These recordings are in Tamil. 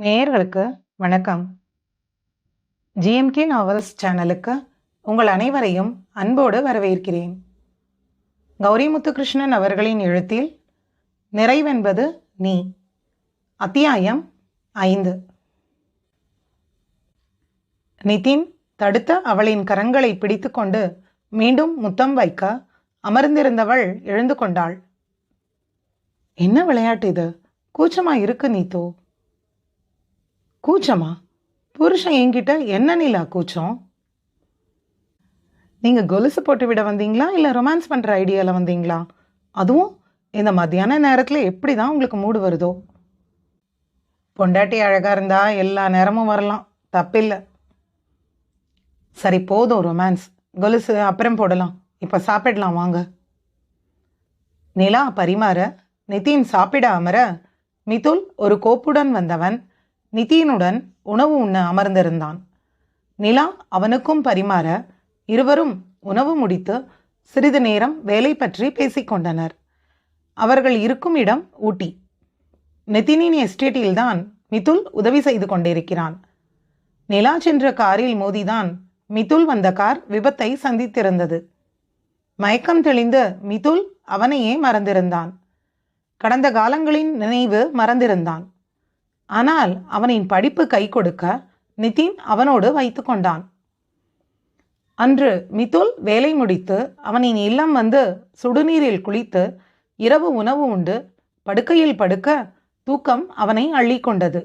நேயர்களுக்கு வணக்கம். ஜிஎம்கே நாவல்ஸ் சேனலுக்கு உங்கள் அனைவரையும் அன்போடு வரவேற்கிறேன். கௌரி முத்துகிருஷ்ணன் அவர்களின் எழுத்தில் நிறைவென்பது நீ. அத்தியாயம் ஐந்து. நிதின் தடுத்த அவளின் கரங்களை பிடித்துக்கொண்டு மீண்டும் முத்தம் வைக்க அமர்ந்திருந்தவள் எழுந்து கொண்டாள். என்ன விளையாட்டு இது? கூச்சமா இருக்கு நீத்தோ? கூச்சமா? புருஷன் என்கிட்ட என்ன நிலா கூச்சம்? நீங்கள் கொலுசு போட்டு விட வந்தீங்களா? இல்லை ரொமான்ஸ் பண்ணுற ஐடியாவில் வந்தீங்களா? அதுவும் இந்த மத்தியான நேரத்தில் எப்படி தான் உங்களுக்கு மூடு வருதோ? பொண்டாட்டி அழகாக இருந்தால் எல்லா நேரமும் வரலாம். தப்பில்லை. சரி போதும் ரொமான்ஸ். கொலுசு அப்புறம் போடலாம். இப்போ சாப்பிடலாம் வாங்க. நிலா பரிமாற நிதின் சாப்பிட அமர மிதுல் ஒரு கோப்புடன் வந்தவன். நிதினுடன் உணவு உண்ண அமர்ந்திருந்தான். நிலா அவனுக்கும் பரிமாற இருவரும் உணவு முடித்து சிறிது நேரம் வேலை பற்றி பேசிக்கொண்டனர் அவர்கள் இருக்கும் இடம் ஊட்டி. நிதினின் எஸ்டேட்டில்தான் மிதுல் உதவி செய்து கொண்டிருக்கிறான். நிலா சென்ற காரில் மோதிதான் மிதுல் வந்த கார் விபத்தை சந்தித்திருந்தது. மயக்கம் தெளிந்து மிதுல் அவனையே மறந்திருந்தான். கடந்த காலங்களின் நினைவு மறந்திருந்தான். ஆனால் அவனின் படிப்பு கை கொடுக்க நிதின் அவனோடு வைத்து கொண்டான். அன்று மிதுல் வேலை முடித்து அவனின் இல்லம் வந்து சுடுநீரில் குளித்து இரவு உணவு உண்டு படுக்கையில் படுக்க தூக்கம் அவனை அள்ளிக்கொண்டது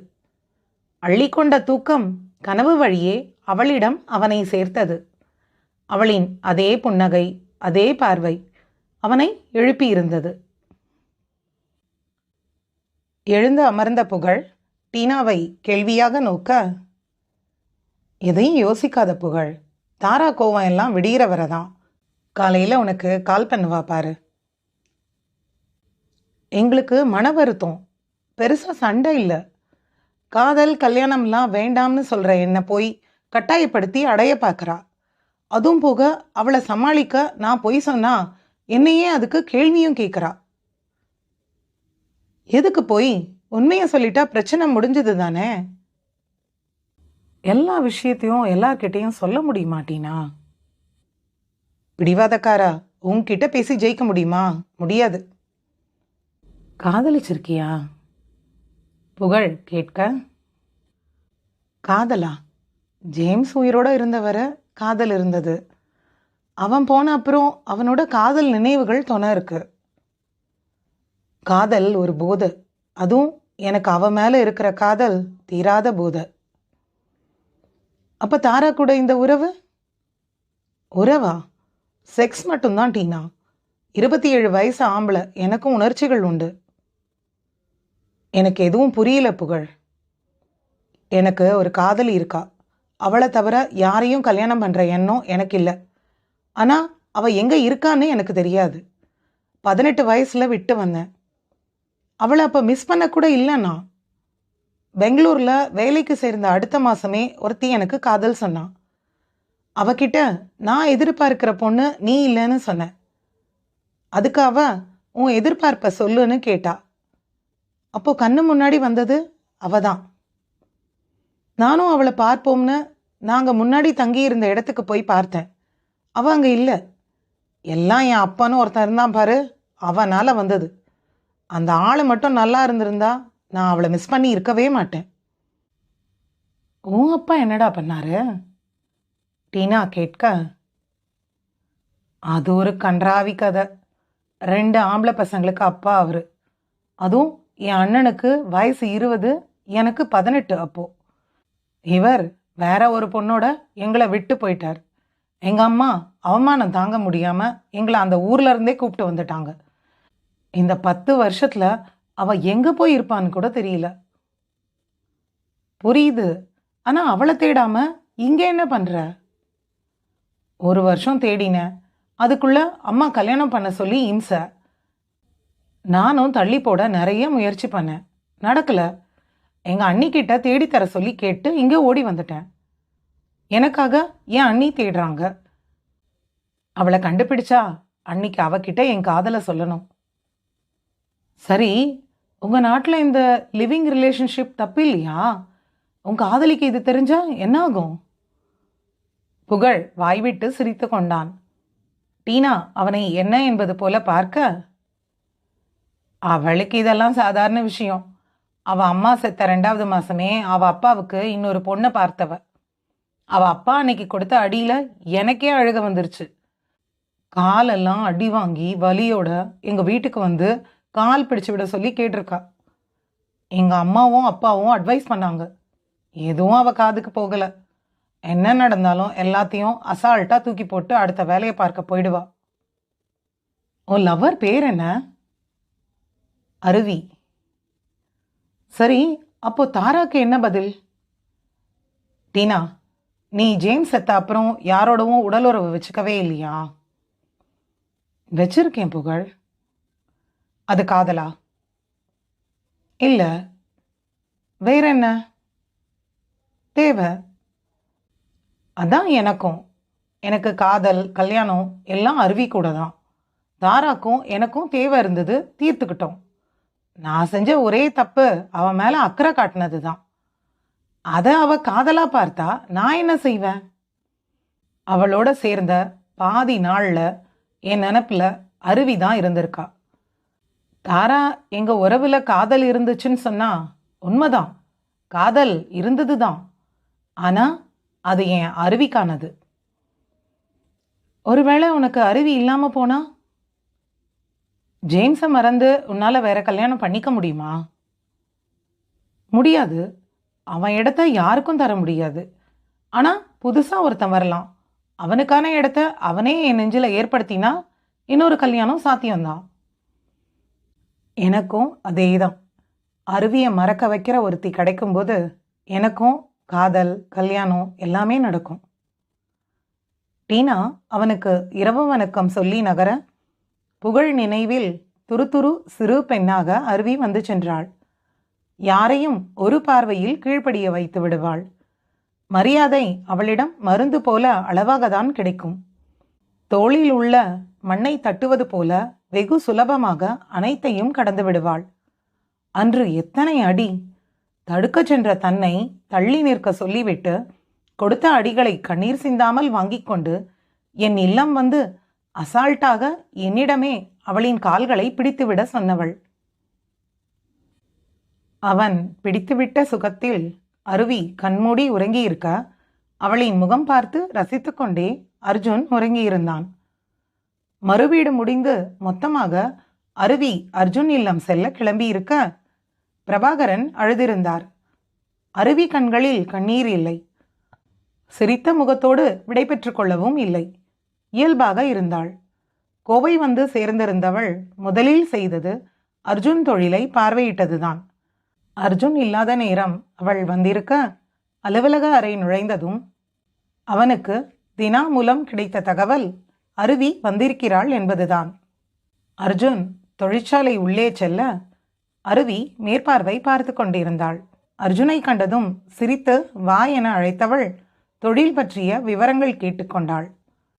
அள்ளிக்கொண்ட தூக்கம் கனவு வழியே அவளிடம் அவனை சேர்த்தது. அவளின் அதே புன்னகை அதே பார்வை அவனை எழுப்பியிருந்தது. எழுந்து அமர்ந்த புகழ் டீனாவை கேள்வியாக நோக்க எதையும் யோசிக்காத புகழ். தாரா கோவம் எல்லாம் விடுகிறவரை தான். காலையில் உனக்கு கால் பண்ணுவா பாரு. எங்களுக்கு மன வருத்தம். பெருசாக சண்டை இல்லை. காதல் கல்யாணம்லாம் வேண்டாம்னு சொல்கிற என்னை போய் கட்டாயப்படுத்தி அடைய பார்க்குறா அதுவும் போக அவளை சமாளிக்க நான் பொய் சொன்னா என்னையே அதுக்கு கேள்வியும் கேட்குறா எதுக்கு போய்? உண்மையை சொல்லிட்டா பிரச்சனை முடிஞ்சது தானே? எல்லா விஷயத்தையும் எல்லார்கிட்டையும் சொல்ல முடியுமாட்டீனா பிடிவாதக்காரா உன்கிட்ட பேசி ஜெயிக்க முடியுமா? முடியாது. காதலிச்சிருக்கியா? புகழ் கேட்க. காதலா? ஜேம்ஸ் உயிரோட இருந்தவரை காதல் இருந்தது. அவன் போன அப்புறம் அவனோட காதல் நினைவுகள் தொண இருக்கு. காதல் ஒரு போதை. அதுவும் எனக்கு அவ மேலே இருக்கிற காதல் தீராத போதை. அப்போ தாரா கூட இந்த உறவு? உறவா? செக்ஸ் மட்டும்தான் டீனா? இருபத்தி ஏழு வயசு ஆம்பளை எனக்கும் உணர்ச்சிகள் உண்டு. எனக்கு எதுவும் புரியல புகழ். எனக்கு ஒரு காதலி இருக்கா? அவளை தவிர யாரையும் கல்யாணம் பண்ணுற எண்ணம் எனக்கு இல்லை. ஆனால் அவள் எங்கே இருக்கான்னு எனக்கு தெரியாது. பதினெட்டு வயசில் விட்டு வந்தேன். அவளை அப்போ மிஸ் பண்ண கூட இல்லைண்ணா. பெங்களூரில் வேலைக்கு சேர்ந்த அடுத்த மாதமே ஒருத்தி எனக்கு காதல் சொன்னான் அவகிட்ட நான் எதிர்பார்க்கிற பொண்ணு நீ இல்லைன்னு சொன்னேன். அதுக்கு அவ உன் எதிர்பார்ப்பை சொல்லுன்னு கேட்டா. அப்போ கண்ணு முன்னாடி வந்தது அவ தான் நானும் அவளை பார்ப்போம்னு நாங்கள் முன்னாடி தங்கி இருந்த இடத்துக்கு போய் பார்த்தேன். அவள் அங்கே இல்லை. எல்லாம் என் அப்பான்னு ஒருத்தன் இருந்தான் பாரு அவனால் வந்தது. அந்த ஆள் மட்டும் நல்லா இருந்திருந்தா நான் அவளை மிஸ் பண்ணி இருக்கவே மாட்டேன். உன் அப்பா என்னடா பண்ணாரு? டீனா கேட்க அது ஒரு கன்றாவி கதை. ரெண்டு ஆம்பளை பசங்களுக்கு அப்பா அவரு. அதுவும் என் அண்ணனுக்கு வயசு இருபது எனக்கு பதினெட்டு அப்போ. இவர் வேற ஒரு பொண்ணோட எங்களை விட்டு போயிட்டார். எங்கள் அம்மா அவமானம் தாங்க முடியாமல் எங்களை அந்த ஊர்லேருந்தே கூப்பிட்டு வந்துட்டாங்க. இந்த பத்து வருஷத்தில் அவள் எங்கே போய் இருப்பான்னு கூட தெரியல. புரியுது. ஆனால் அவளை தேடாமல் இங்கே என்ன பண்ணுற ஒரு வருஷம் தேடினேன். அதுக்குள்ளே அம்மா கல்யாணம் பண்ண சொல்லி இம்சை. நானும் தள்ளி போட நிறைய முயற்சி பண்ணேன். நடக்கலை. எங்கள் அண்ணிக்கிட்ட தேடித்தர சொல்லி கேட்டு இங்கே ஓடி வந்துட்டேன். எனக்காக என் அண்ணி தேடுறாங்க. அவளை கண்டுபிடிச்சா அன்னைக்கு அவகிட்ட என் காதலை சொல்லணும். சரி உங்கள் நாட்டில் இந்த லிவிங் ரிலேஷன்ஷிப் தப்பு இல்லையா? உன் காதலிக்கு இது தெரிஞ்சா என்ன ஆகும்? புகழ் வாய்விட்டு சிரித்து கொண்டான். டீனா அவனை என்ன என்பது போல பார்க்க? அவளுக்கு இதெல்லாம் சாதாரண விஷயம். அவள் அம்மா செத்த ரெண்டாவது மாதமே அவள் அப்பாவுக்கு இன்னொரு பொண்ணை பார்த்தவ. அவள் அப்பா அன்னைக்கு கொடுத்த அடியில் எனக்கே அழுக வந்துருச்சு. காலெல்லாம் அடி வாங்கி வலியோட எங்கள் வீட்டுக்கு வந்து கால் பிடிச்சு விட சொல்லி கேட்டிருக்கா. எங்கள் அம்மாவும் அப்பாவும் அட்வைஸ் பண்ணாங்க. எதுவும் அவள் காதுக்கு போகலை. என்ன நடந்தாலும் எல்லாத்தையும் அசால்ட்டாக தூக்கி போட்டு அடுத்த வேலையை பார்க்க போயிடுவா. உன் லவ்வர் பேர் என்ன? அருவி. சரி அப்போ தாராக்கு என்ன பதில்? டீனா நீ ஜேம்ஸ் செத்த அப்புறம் யாரோடவும் உடலுறவு வச்சுக்கவே இல்லையா? வச்சிருக்கேன் புகழ். அது காதலா? இல்ல. வேற என்ன தேவை. அதான் எனக்கும். எனக்கு காதல் கல்யாணம் எல்லாம் அருவி கூட தான். தாராக்கும் எனக்கும் தேவை இருந்தது தீர்த்துக்கிட்டோம். நான் செஞ்ச ஒரே தப்பு அவன் மேலே அக்கறை காட்டினது தான். அதை அவ காதலா பார்த்தா நான் என்ன செய்வேன்? அவளோட சேர்ந்த பாதி நாளில் என் நினப்பில் அருவி தான் இருந்திருக்கா. தாரா எங்கள் உறவில் காதல் இருந்துச்சுன்னு சொன்னா உண்மைதான். காதல் இருந்தது தான் ஆனால் அது என் அருவிக்கானது. ஒருவேளை உனக்கு அருவி இல்லாமல் போனா? ஜேம்ஸை மறந்து உன்னால் வேற கல்யாணம் பண்ணிக்க முடியுமா? முடியாது. அவன் இடத்த யாருக்கும் தர முடியாது. ஆனால் புதுசாக ஒருத்தன் வரலாம். அவனுக்கான இடத்த அவனே என் நெஞ்சில் ஏற்படுத்தினா இன்னொரு கல்யாணம் சாத்தியம்தான். எனக்கும் அதே தான் அருவியை மறக்க வைக்கிற ஒருத்தி கிடைக்கும்போது எனக்கும் காதல் கல்யாணம் எல்லாமே நடக்கும். டீனா அவனுக்கு இரவு வணக்கம் சொல்லி நகர புகழ் நினைவில் துருதுரு சிறு பெண்ணாக அருவி வந்து சென்றாள். யாரையும் ஒரு பார்வையில் கீழ்ப்படிய வைத்து விடுவாள். மரியாதை அவளிடம் மருந்து போல அளவாகத்தான் கிடைக்கும். தோளில் உள்ள மண்ணை தட்டுவது போல வெகு சுலபமாக அனைத்தையும் கடந்து விடுவாள். அன்று எத்தனை அடி? தடுக்கச் சென்ற தன்னை தள்ளி நிற்க சொல்லிவிட்டு கொடுத்த அடிகளை கண்ணீர் சிந்தாமல் வாங்கிக் கொண்டு என் இல்லம் வந்து அசால்ட்டாக என்னிடமே அவளின் கால்களை பிடித்துவிட சொன்னவள். அவன் பிடித்துவிட்ட சுகத்தில் அருவி கண்மூடி உறங்கியிருக்க அவளின் முகம் பார்த்து ரசித்துக்கொண்டே அர்ஜுன் உறங்கியிருந்தான். மறுவீடு முடிந்து மொத்தமாக அருவி அர்ஜுன் இல்லம் செல்ல கிளம்பியிருக்க பிரபாகரன் அழுதிருந்தார். அருவி கண்களில் கண்ணீர் இல்லை. சிரித்த முகத்தோடு விடைபெற்று கொள்ளவும் இல்லை. இயல்பாக இருந்தாள். கோவை வந்து சேர்ந்திருந்தவள் முதலில் செய்தது அர்ஜுன் தொழிலை பார்வையிட்டதுதான். அர்ஜுன் இல்லாத நேரம் அவள் வந்திருக்க அலுவலக அறை நுழைந்ததும் அவனுக்கு தினா மூலம் கிடைத்த தகவல் அருவி வந்திருக்கிறாள் என்பதுதான். அர்ஜுன் தொழிற்சாலை உள்ளே செல்ல அருவி மேற்பார்வை பார்த்து கொண்டிருந்தாள். அர்ஜுனை கண்டதும் சிரித்து வா என அழைத்தவள் தொழில் பற்றிய விவரங்கள் கேட்டுக்கொண்டாள்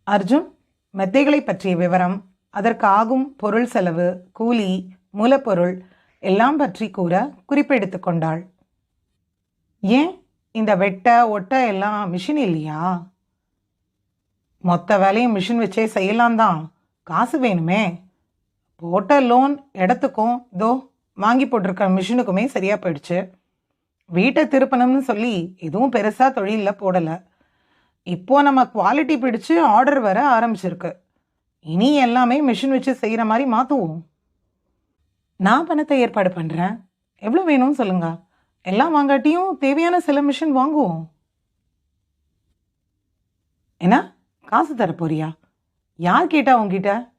அர்ஜுன் மெத்தைகளை பற்றிய விவரம். அதற்கு ஆகும் பொருள் செலவு கூலி மூலப்பொருள் எல்லாம் பற்றி கூற குறிப்பெடுத்து கொண்டாள். ஏன்? இந்த வெட்ட ஒட்ட எல்லாம் மிஷின் இல்லையா? மொத்த வேலையும் மிஷின் வச்சே செய்யலாம் தான் காசு வேணுமே. போட்ட லோன் இடத்துக்கும் இதோ வாங்கி போட்டிருக்க மிஷினுக்குமே சரியாக போயிடுச்சு. வீட்டை திருப்பணும்னு சொல்லி எதுவும் பெருசாக தொழிலில் போடலை. இப்போ நம்ம குவாலிட்டி பிடிச்சு ஆர்டர் வர ஆரம்பிச்சிருக்கு. இனி எல்லாமே மிஷின் வச்சு செய்கிற மாதிரி மாற்றுவோம் நான் பணத்தை ஏற்பாடு பண்ணுறேன் எவ்வளோ வேணும்னு சொல்லுங்க. எல்லாம் வாங்காட்டியும் தேவையான சில மிஷின் வாங்குவோம். என்ன? காசு தர போறியா? யார் கேட்டா உங்ககிட்ட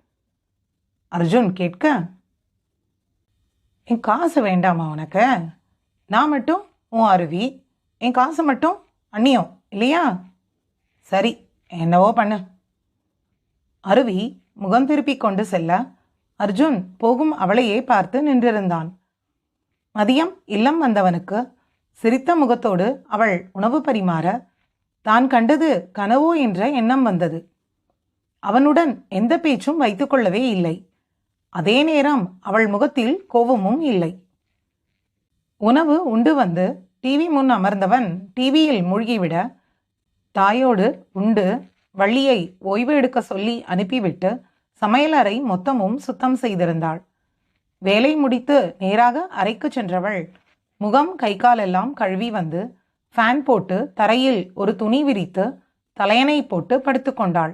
அர்ஜுன் கேட்க. என் காசு வேண்டாமா உனக்கு? நான் மட்டும் உன் அருவி என் காசு மட்டும் அண்ணியும் இல்லையா? சரி என்னவோ பண்ணு. அருவி முகம் திருப்பிக் கொண்டு செல்ல. அர்ஜுன் போகும் அவளையே பார்த்து நின்றிருந்தான். மதியம் இல்லம் வந்தவனுக்கு சிரித்த முகத்தோடு அவள் உணவு பரிமாற தான் கண்டது கனவோ என்ற எண்ணம் வந்தது. அவனுடன் எந்த பேச்சும் வைத்துக்கொள்ளவே இல்லை. அதே நேரம் அவள் முகத்தில் கோபமும் இல்லை. உணவு உண்டு வந்து டிவி முன் அமர்ந்தவன் டிவியில் மூழ்கிவிட தாயோடு உண்டு வள்ளியை ஓய்வு எடுக்க சொல்லி அனுப்பிவிட்டு சமையலறை மொத்தமும் சுத்தம் செய்திருந்தாள். வேலை முடித்து நேராக அறைக்கு சென்றவள் முகம் கை காலெல்லாம் கழுவி வந்து ஃபேன் போட்டு தரையில் ஒரு துணி விரித்து தலையணை போட்டு படுத்துக்கொண்டாள்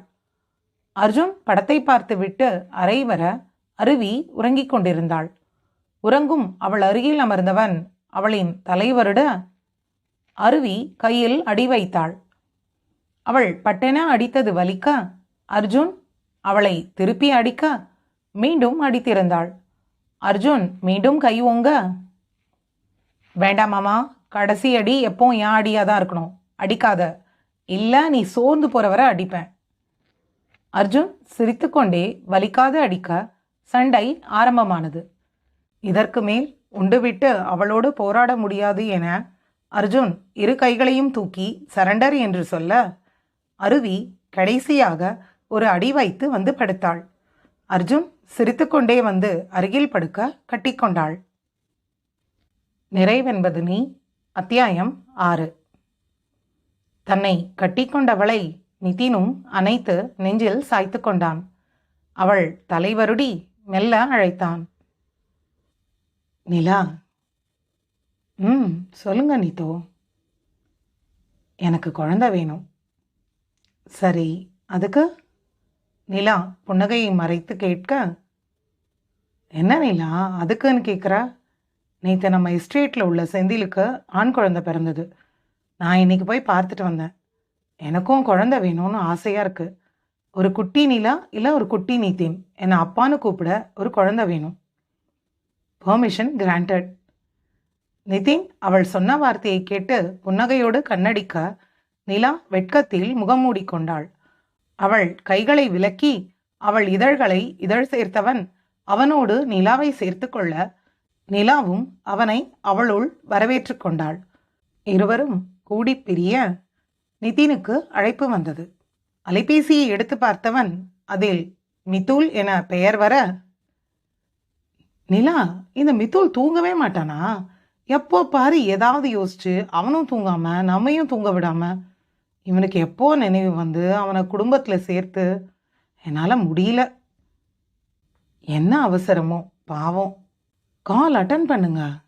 அர்ஜுன் படத்தை பார்த்துவிட்டு அறை வர அருவி உறங்கிக் கொண்டிருந்தாள். உறங்கும் அவள் அருகில் அமர்ந்தவன் அவளின் தலைவருட அருவி கையில் அடி வைத்தாள். அவள் பட்டென அடித்தது வலிக்க அர்ஜுன் அவளை திருப்பி அடிக்க மீண்டும் அடித்திருந்தாள். அர்ஜுன் மீண்டும் கை ஓங்க வேண்டாமாமா கடைசி அடி எப்போ என் அடியாக தான் இருக்கணும்? அடிக்காத. இல்லை நீ சோர்ந்து போகிறவரை அடிப்பேன். அர்ஜுன் சிரித்துக்கொண்டே வலிக்காது அடிக்க சண்டை ஆரம்பமானது. இதற்கு மேல் உண்டுவிட்டு அவளோடு போராட முடியாது என அர்ஜுன் இரு கைகளையும் தூக்கி சரண்டர் என்று சொல்ல அருவி கடைசியாக ஒரு அடி வைத்து வந்து படுத்தாள். அர்ஜுன் சிரித்துக்கொண்டே வந்து அருகில் படுக்க கட்டிக்கொண்டாள். நிறைவென்பது நீ அத்தியாயம் ஆறு. தன்னை கட்டிக்கொண்டவளை நிதினும் அணைத்து நெஞ்சில் சாய்த்து கொண்டான். அவள் தலைவருடி மெல்ல அழைத்தான். நிலா. ம் சொல்லுங்க நிதோ. எனக்கு குழந்த வேணும். சரி அதுக்கு? நிலா புன்னகையை மறைத்து கேட்க என்ன நிலா அதுக்குன்னு கேட்குற? நேற்று நம்ம எஸ்டேட்டில் உள்ள செந்திலுக்கு ஆண் குழந்தை பிறந்தது. நான் இன்னைக்கு போய் பார்த்துட்டு வந்தேன். எனக்கும் குழந்தை வேணும்னு ஆசையாக இருக்குது ஒரு குட்டி நிலா இல்லை ஒரு குட்டி நீத்தேன் என்னை அப்பான்னு கூப்பிட ஒரு குழந்தை வேணும். பெர்மிஷன் கிராண்டட் நிதின் அவள் சொன்ன வார்த்தையை கேட்டு புன்னகையோடு கண்ணடிக்க நிலா வெட்கத்தில் முகம் மூடிக்கொண்டாள். அவள் கைகளை விலக்கி அவள் இதழ்களை இதழ் சேர்த்தவன். அவனோடு நிலாவை சேர்த்து கொள்ள நிலாவும் அவனை அவளுள் வரவேற்று கொண்டாள். இருவரும் கூடி பிரிய நிதினுக்கு அழைப்பு வந்தது. அலைபேசியை எடுத்து பார்த்தவன் அதில் மிதுல் என பெயர் வர நிலா இந்த மிதுல் தூங்கவே மாட்டானா? எப்போ பாரு ஏதாவது யோசிச்சு அவனும் தூங்காம நம்மையும் தூங்க விடாம இவனுக்கு எப்போ நினைவு வந்து அவனை குடும்பத்தில் சேர்த்து என்னால் முடியல. என்ன அவசரமோ பாவம். கால் அட்டன் பண்ணுங்க.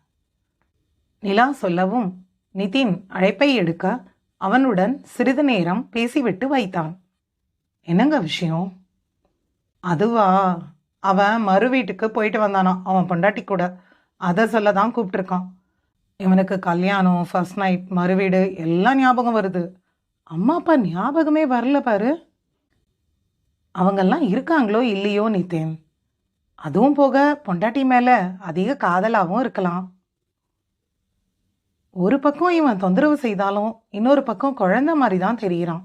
நிலா சொல்லவும் நிதின் அழைப்பை எடுக்க அவனுடன் சிறிது நேரம் பேசிவிட்டு வைத்தான். என்னங்க விஷயம்? அதுவா? அவன் மறு வீட்டுக்கு போயிட்டு வந்தானா? அவன் பொண்டாட்டி கூட. அதை சொல்ல தான் கூப்பிட்டுருக்கான். இவனுக்கு கல்யாணம் ஃபர்ஸ்ட் நைட் மறு வீடு எல்லாம் ஞாபகம் வருது. அம்மா அப்பா ஞாபகமே வரல பாரு. அவங்கெல்லாம் இருக்காங்களோ இல்லையோ நித்தேன் அதுவும் போக பொண்டாட்டி மேலே அதிக காதலாகவும் இருக்கலாம். ஒரு பக்கம் இவன் தொந்தரவு செய்தாலும் இன்னொரு பக்கம் குழந்தை மாதிரி தான் தெரிகிறான்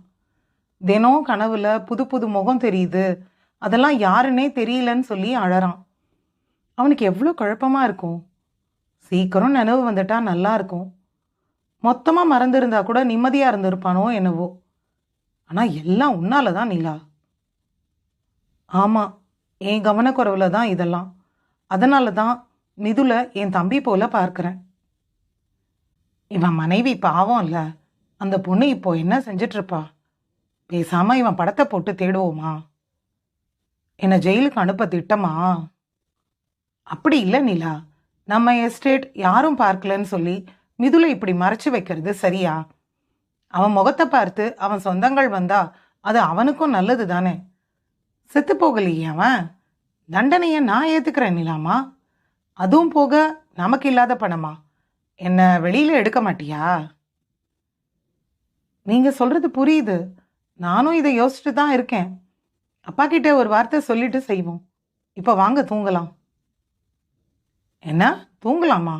தினம் கனவுல புது புது முகம் தெரியுது. அதெல்லாம் யாருன்னே தெரியலன்னு சொல்லி அழறான். அவனுக்கு எவ்வளோ குழப்பமாக இருக்கும். சீக்கிரம் நினைவு வந்துட்டா நல்லா இருக்கும். மொத்தமாக மறந்துருந்தா கூட நிம்மதியாக இருந்திருப்பானோ என்னவோ. ஆனால் எல்லாம் உன்னால தான் நிலா. ஆமாம் என் கவனக்குறைவில் தான் இதெல்லாம். அதனால தான் மிதுல என் தம்பி போல பார்க்குறேன். இவன் மனைவி பாவம் இல்லை. அந்த பொண்ணு இப்போ என்ன செஞ்சிட்ருப்பா பேசாமல் இவன் படத்தை போட்டு தேடுவோமா? என்னை ஜெயிலுக்கு அனுப்ப திட்டமா? அப்படி இல்லை நிலா. நம்ம எஸ்டேட் யாரும் பார்க்கலன்னு சொல்லி மிதுல இப்படி மறைச்சு வைக்கிறது சரியா? அவன் முகத்தை பார்த்து அவன் சொந்தங்கள் வந்தா அது அவனுக்கும் நல்லது தானே செத்து போகலையே அவன்? தண்டனையை நான் ஏற்றுக்கிறேன் நிலாமா? அதுவும் போக நமக்கு இல்லாத பணமா? என்னை வெளியில் எடுக்க மாட்டியா? நீங்கள் சொல்கிறது புரியுது. நானும் இதை யோசிச்சுட்டு தான் இருக்கேன். அப்பா கிட்ட ஒரு வார்த்தை சொல்லிட்டு செய்வோம். இப்போ வாங்க தூங்கலாம். என்ன? தூங்கலாமா?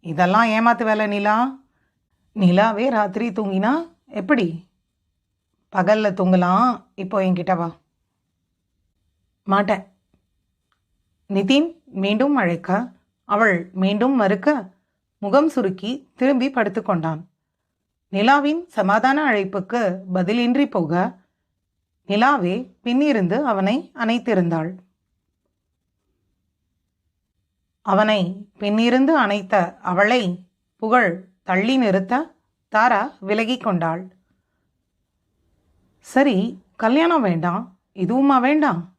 இதெல்லாம் ஏமாத்து வேலை நிலா. நிலாவே ராத்திரி தூங்கினா எப்படி? பகலில் தூங்கலாம். இப்போ என்கிட்ட வா. மாட்டேன் நிதின் மீண்டும் அழைக்க அவள் மீண்டும் மறுக்க முகம் சுருக்கி திரும்பி படுத்துக்கொண்டான் நிலாவின் சமாதான அழைப்புக்கு பதிலின்றி போக நிலாவே பின்னிருந்து அவனை அணைத்திருந்தாள். அவனை பின்னிருந்து அணைத்த அவளை புகழ் தள்ளி நிறுத்த தாரா விலகி கொண்டாள். சரி கல்யாணம் வேண்டாம் இதுவுமா வேண்டாம்?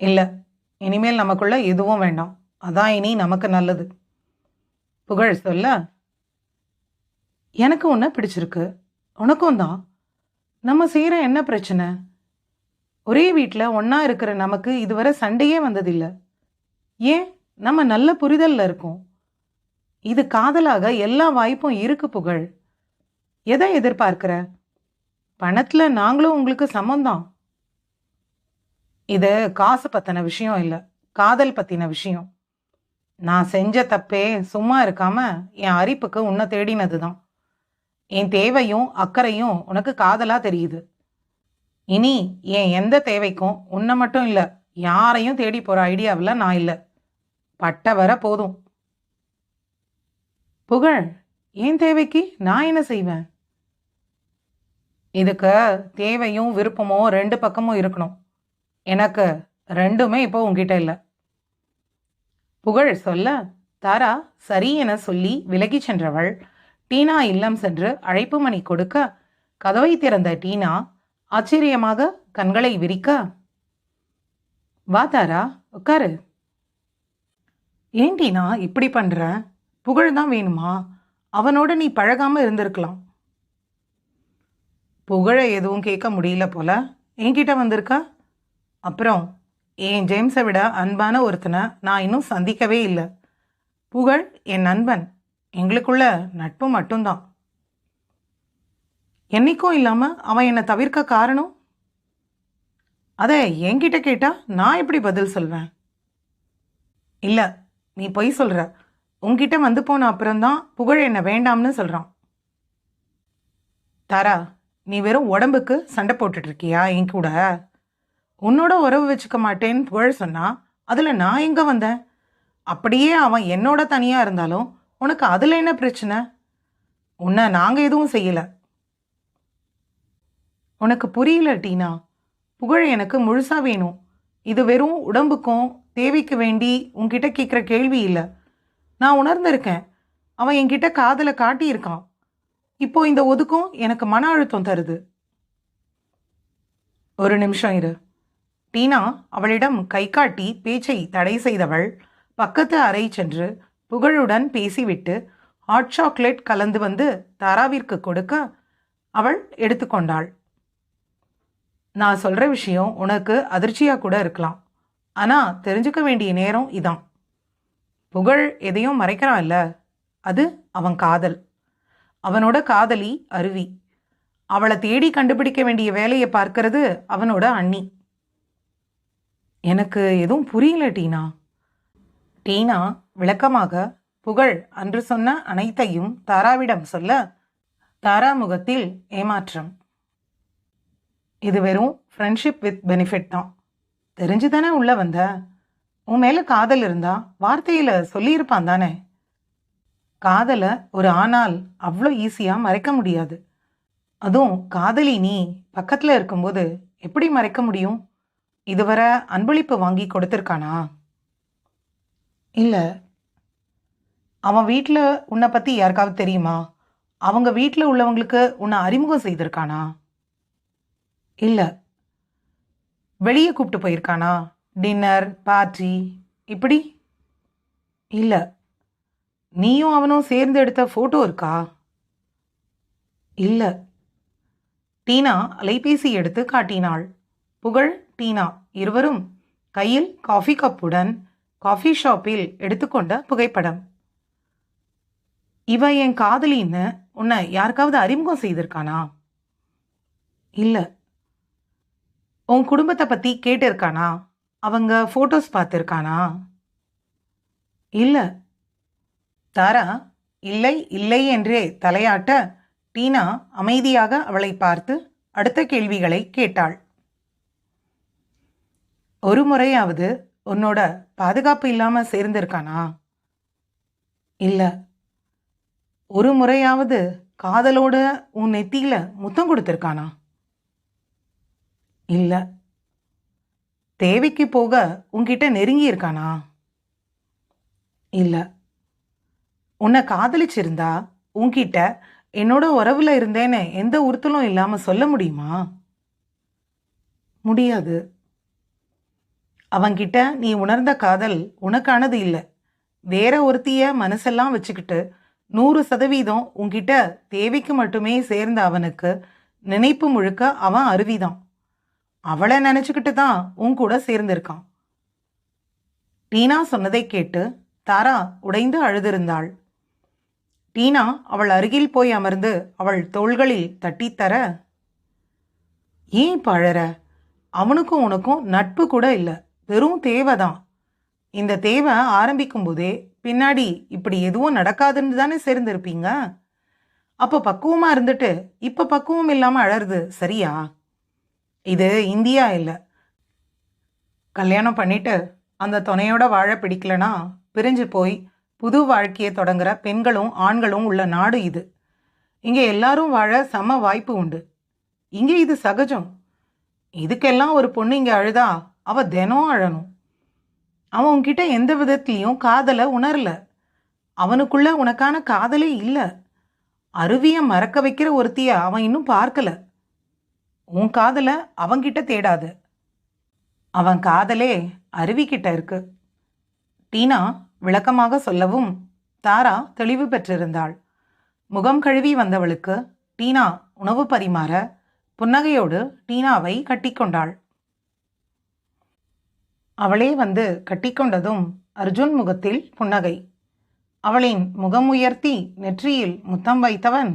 இல்லை இனிமேல் நமக்குள்ள எதுவும் வேண்டாம். அதான் இனி நமக்கு நல்லது. புகழ் சொல்ல எனக்கு ஒன்று பிடிச்சிருக்கு. உனக்கும் தான். நம்ம செய்கிற என்ன பிரச்சனை? ஒரே வீட்டில் ஒன்றா இருக்கிற நமக்கு இதுவரை சண்டையே வந்ததில்லை. ஏன்? நம்ம நல்ல புரிதலில் இருக்கோம். இது காதலாக எல்லா வாய்ப்பும் இருக்கு புகழ். எதை எதிர்பார்க்கிற? பணத்தில் நாங்களும் உங்களுக்கு சமம்தான். இது காசு பத்தின விஷயம் இல்லை. காதல் பத்தின விஷயம். நான் செஞ்ச தப்பே சும்மா இருக்காம என் அரிப்புக்கு உன்னை தேடினது தான் என் தேவையும் அக்கறையும் உனக்கு காதலா தெரியுது. இனி என் எந்த தேவைக்கும் உன்னை மட்டும் இல்லை யாரையும் தேடி போற ஐடியாவில் நான் இல்லை. பட்ட வர போதும். புகழ் என் தேவைக்கு நான் என்ன செய்வேன்? இதுக்கு தேவையும் விருப்பமும் ரெண்டு பக்கமும் இருக்கணும். எனக்கு ரெண்டுமே இப்போ உங்ககிட்ட இல்லை. புகழ் சொல்ல தாரா சரி என சொல்லி விலகிச் சென்றவள். டீனா இல்லம் சென்று அழைப்பு மணி கொடுக்க கதவை திறந்த டீனா ஆச்சரியமாக கண்களை விரிக்க வா தாரா உட்காரு ஏன் டீனா இப்படி பண்ற? புகழ் தான் வேணுமா? அவனோட நீ பழகாம இருந்திருக்கலாம். புகழை எதுவும் கேட்க முடியல போல. என்கிட்ட வந்திருக்கா? அப்புறம் என் ஜேம்ஸை விட அன்பான ஒருத்தனை நான் இன்னும் சந்திக்கவே இல்லை. புகழ் என் நண்பன். எங்களுக்குள்ள நட்பு மட்டும்தான். என்னைக்கும் இல்லாமல் அவன் என்னை தவிர்க்க காரணம்? அதை என்கிட்ட கேட்டால் நான் எப்படி பதில் சொல்வேன்? இல்லை நீ பொய் சொல்கிற உங்ககிட்ட வந்து போன அப்புறம்தான் புகழ் என்னை வேண்டாம்னு சொல்கிறான் தாரா நீ வெறும் உடம்புக்கு சண்டை போட்டுட்ருக்கியா என் கூட? உன்னோட உறவு வச்சுக்க மாட்டேன்னு புகழ் சொன்னா அதில் நான் எங்கே வந்தேன்? அப்படியே அவன் என்னோட தனியாக இருந்தாலும் உனக்கு அதில் என்ன பிரச்சனை? உன்னை நாங்கள் எதுவும் செய்யலை. உனக்கு புரியல டீனா? புகழ் எனக்கு முழுசாக வேணும். இது வெறும் உடம்புக்கும் தேவைக்கு வேண்டி உன்கிட்ட கேட்குற கேள்வி இல்லை. நான் உணர்ந்திருக்கேன். அவன் என்கிட்ட காதலை காட்டியிருக்கான். இப்போ இந்த ஒதுக்கும் எனக்கு மன அழுத்தம் தருது. ஒரு நிமிஷம் இரு. டீனா அவளிடம் கை காட்டி பேச்சை தடை செய்தவள். பக்கத்து அறை சென்று புகழுடன் பேசிவிட்டு ஹாட் சாக்லேட் கலந்து வந்து தாராவிற்கு கொடுக்க அவள் எடுத்துக்கொண்டாள் நான் சொல்கிற விஷயம் உனக்கு அதிர்ச்சியாக கூட இருக்கலாம். ஆனால் தெரிஞ்சுக்க வேண்டிய நேரம் இதான். புகழ் எதையும் மறைக்கிறான்ல அது அவன் காதல். அவனோட காதலி அருவி. அவளை தேடி கண்டுபிடிக்க வேண்டிய வேலையை பார்க்கறது அவனோட அண்ணி. எனக்கு எதுவும் புரியல டீனா. டீனா விளக்கமாக புகழ் அன்று சொன்ன அனைத்தையும் தாராவிடம் சொல்ல தாரா முகத்தில் ஏமாற்றம். இது வெறும் ஃப்ரெண்ட்ஷிப் வித் பெனிஃபிட் தான். தெரிஞ்சு தானே உள்ள வந்த? உன் மேலே காதல் இருந்தா வார்த்தையில் சொல்லியிருப்பான் தானே. காதலை ஒரு ஆணால் அவ்வளோ ஈஸியாக மறைக்க முடியாது. அதுவும் காதலி நீ பக்கத்தில் இருக்கும்போது எப்படி மறைக்க முடியும்? இதுவரை அன்பளிப்பு வாங்கி கொடுத்துருக்கானா? இல்லை. அவன் வீட்டில் உன்னை பற்றி யாருக்காவது தெரியுமா? அவங்க வீட்டில் உள்ளவங்களுக்கு உன்னை அறிமுகம் செய்திருக்கானா? இல்லை. வெளியே கூப்பிட்டு போயிருக்கானா? டின்னர் பார்ட்டி இப்படி? இல்லை. நீயும் அவனும் சேர்ந்து எடுத்த ஃபோட்டோ இருக்கா? இல்லை. டீனா அலைபேசி எடுத்து காட்டினாள். புகழ் டீனா. இருவரும் கையில் காஃபி கப்புடன் காஃபி ஷாப்பில் எடுத்துக்கொண்ட புகைப்படம். இவ என் காதலின்னு உன்னை யாருக்காவது அறிமுகம் செய்திருக்கானா? இல்லை. உன் குடும்பத்தை பற்றி கேட்டிருக்கானா? அவங்க ஃபோட்டோஸ் பார்த்துருக்கானா? இல்லை. தாரா இல்லை இல்லை என்றே தலையாட்ட டீனா அமைதியாக அவளை பார்த்து அடுத்த கேள்விகளை கேட்டாள். ஒரு முறையாவது உன்னோட பாதுகாப்பு இல்லாமல் சேர்ந்திருக்கானா? இல்லை. ஒரு முறையாவது காதலோட உன் நெத்தியில் முத்தம் கொடுத்துருக்கானா? இல்லை. தேவைக்கு போக உன்கிட்ட நெருங்கி இருக்கானா? இல்லை. உன்னை காதலிச்சிருந்தா உன்கிட்ட என்னோட உறவில் இருந்தேன்னு எந்த உறுத்தலும் இல்லாமல் சொல்ல முடியுமா? முடியாது. அவன்கிட்ட நீ உணர்ந்த காதல் உனக்கானது இல்லை. வேற ஒருத்திய மனசெல்லாம் வச்சுக்கிட்டு நூறு சதவீதம் உன்கிட்ட தேவைக்கு மட்டுமே சேர்ந்த அவனுக்கு நினைப்பு முழுக்க அவன் அருவிதான். அவளை நினச்சிக்கிட்டு தான் உன் கூட சேர்ந்திருக்கான். டீனா சொன்னதை கேட்டு தாரா உடைந்து அழுதிருந்தாள். டீனா அவள் அருகில் போய் அமர்ந்து அவள் தோள்களில் தட்டித்தர ஏன் இப்போ அழற அவனுக்கும் உனக்கும் நட்பு கூட இல்லை. வெறும் தேவைதான். இந்த தேவை ஆரம்பிக்கும் போதே பின்னாடி இப்படி எதுவும் நடக்காதுன்னு தானே சேர்ந்திருப்பீங்க? அப்போ பக்குவமாக இருந்துட்டு இப்போ பக்குவம் இல்லாமல் அழறது சரியா? இது இந்தியா இல்லை. கல்யாணம் பண்ணிட்டு அந்த துணையோட வாழ பிடிக்கலனா பிரிஞ்சு போய் புது வாழ்க்கையை தொடங்குற பெண்களும் ஆண்களும் உள்ள நாடு இது. இங்கே எல்லாரும் வாழ சம வாய்ப்பு உண்டு. இங்கே இது சகஜம். இதுக்கெல்லாம் ஒரு பொண்ணு இங்கே அழுதா அவள் தினம் அழணும். அவன் உன்கிட்ட எந்த விதத்துலேயும் காதலை உணரல. அவனுக்குள்ள உனக்கான காதலே இல்லை. அருவியை மறக்க வைக்கிற ஒருத்திய அவன் இன்னும் பார்க்கல. உன் காதலை அவன்கிட்ட தேடாது. அவன் காதலே அருவிக்கிட்ட இருக்கு. டீனா விளக்கமாக சொல்லவும் தாரா தெளிவு பெற்றிருந்தாள். முகம் கழுவி வந்தவளுக்கு டீனா உணவு பரிமாற புன்னகையோடு டீனாவை கட்டிக்கொண்டாள். அவளே வந்து கட்டிக்கொண்டதும் அர்ஜுன் முகத்தில் புன்னகை. அவளின் முகம் உயர்த்தி நெற்றியில் முத்தம் வைத்தவன்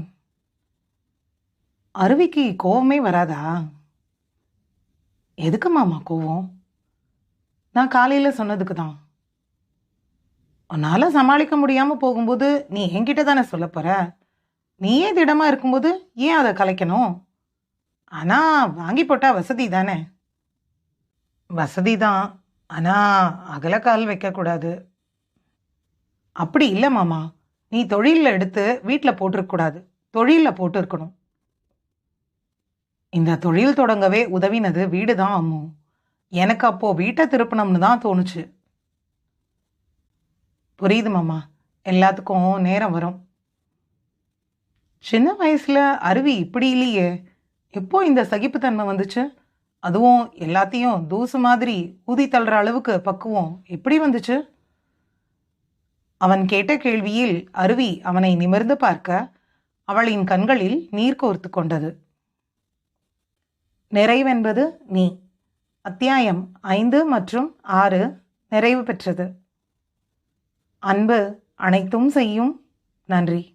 அருவிக்கு கோவமே வராதா? எதுக்கு மாமா கோவம்? நான் காலையில் சொன்னதுக்கு தான். உன்னால் சமாளிக்க முடியாமல் போகும்போது நீ என்கிட்ட தானே சொல்ல போற? நீயே திடமாக இருக்கும்போது ஏன் அதை கலைக்கணும்? ஆனால் வாங்கி போட்டால் வசதி தானே? வசதி தான். ஆனால் அகலக்கால் வைக்கக்கூடாது. அப்படி இல்லை மாமா. நீ தொழிலில் எடுத்து வீட்டில் போட்டிருக்கக்கூடாது தொழிலில் போட்டிருக்கணும். இந்த தொழில் தொடங்கவே உதவினது வீடு தான் அம்மு. எனக்கு அப்போது வீட்டை திருப்பணும்னு தான் தோணுச்சு. புரியுது மாமா. எல்லாத்துக்கும் நேரம் வரும். சின்ன வயசில் அருவி இப்படி இல்லையே. எப்போ இந்த சகிப்புத்தன்மை வந்துச்சு? அதுவும் எல்லாத்தையும் தூசு மாதிரி ஊதி தள்ளுற அளவுக்கு பக்குவம் எப்படி வந்துச்சு? அவன் கேட்ட கேள்வியில் அருவி அவனை நிமிர்ந்து பார்க்க அவளின் கண்களில் நீர் கோர்த்து கொண்டது. நிறைவென்பது நீ. அத்தியாயம் ஐந்து மற்றும் ஆறு நிறைவு பெற்றது. அன்பு அனைத்தும் செய்யும். நன்றி.